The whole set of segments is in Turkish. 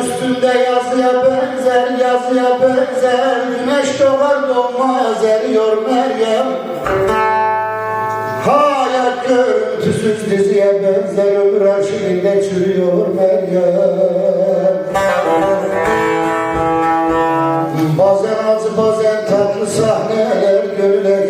üstünde yazıya benzer, yazıya benzer. Güneş doğar doğmaz eriyor Meryem. Hayat görüntüsüz diziye benzer Ömür arşivinde çürüyor Meryem. Bazen acı bazen tatlı sahneler görüler.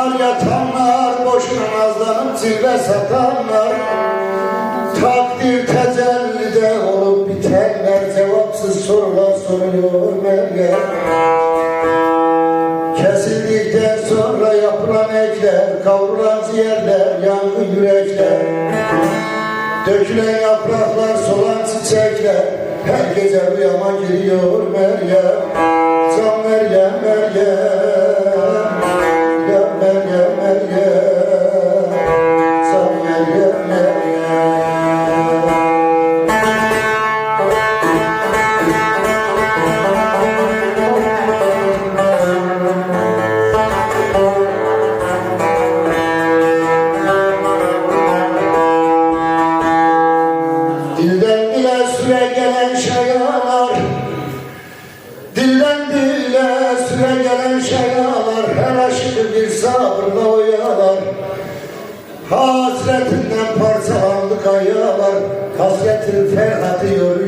Yaptıranlar yatanlar Boşuna nazlanıp cilve satanlar. Takdir tecellide olup bitenler Cevapsız sorular soruyor Meryem Kesildikten sonra yapılan ekler Kavrulan ciğerler, yangın yürekler. Dökülen yapraklar, solan çiçekler. Her gece rüyama giriyor Meryem Can Meryem, Meryem süre gelen şayalar Dilden dile süre gelen şayalar Her aşkı bir sabırla oyalar. Hasretinden parçalandı kayalar Hasretin ferhatı yoruyor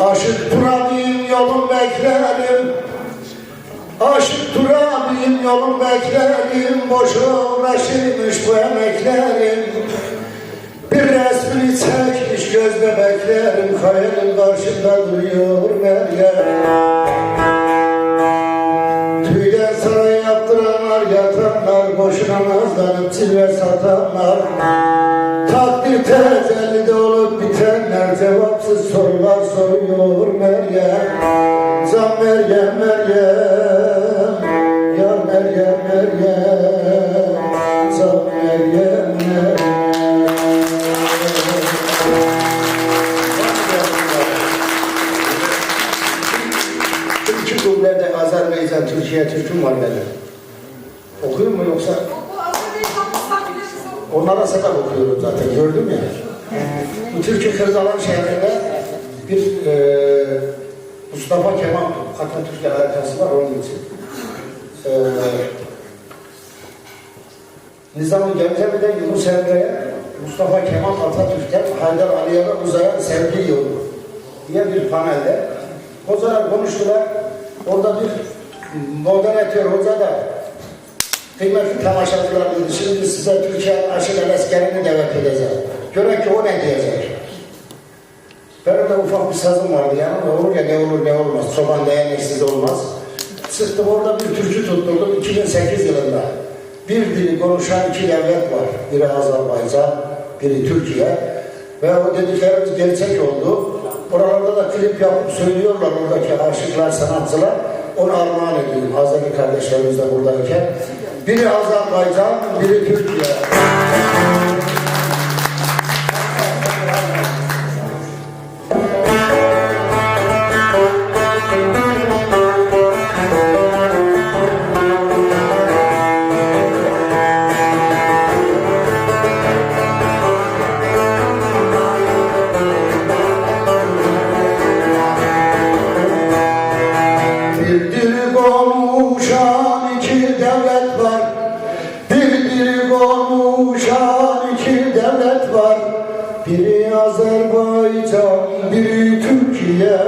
Aşık durabiyim yolum beklerim Aşık durabiyim yolum beklerim Boşa uğraşırmış bu emeklerim. Bir resmini çekmiş göz bebeklerim Hayalin karşımda duruyor Meryem Tüyden saray yaptıranlar yatanlar Boşuna nazlanıp cilve satanlar. Takdir tecellide olup bitenler Cevapsız sorular soruyor Meryem Can Meryem Meryem Azerbaycan, Türkiye Türk'üm var benim. Okuyor mu yoksa? Onlara sebep okuyorum zaten gördüm ya. Bu Türkiye Kırdalan şehrinde bir e, Mustafa Kemal Atatürk'le alakası var onun için. E, Nizam-ı Gemce'de Yunus Emre'ye Mustafa Kemal Atatürk'ten Haydar Aliye'ye uzayan sevgi yolu diye bir panelde hocalar konuştular. Orada bir moderatör hoca da Kıymetli tamaşacılar şimdi size Türkiye aşırı askerini davet edeceğim. Görün ki o ne diyecek. Benim de ufak bir sazım vardı yanımda olur ya ne olur ne olmaz. Çoban dayanıksız olmaz. Sıktım orada bir türkü tutturdum 2008 yılında. Bir dili konuşan iki devlet var. Biri Azerbaycan, biri Türkiye. Ve o dediklerimiz gerçek oldu. Oralarda da klip yapıp söylüyorlar oradaki aşıklar, sanatçılar. Onu armağan ediyorum Azeri kardeşlerimiz de buradayken. Biri Azerbaycan, biri Türkiye. devlet var Biri Azerbaycan, biri Türkiye.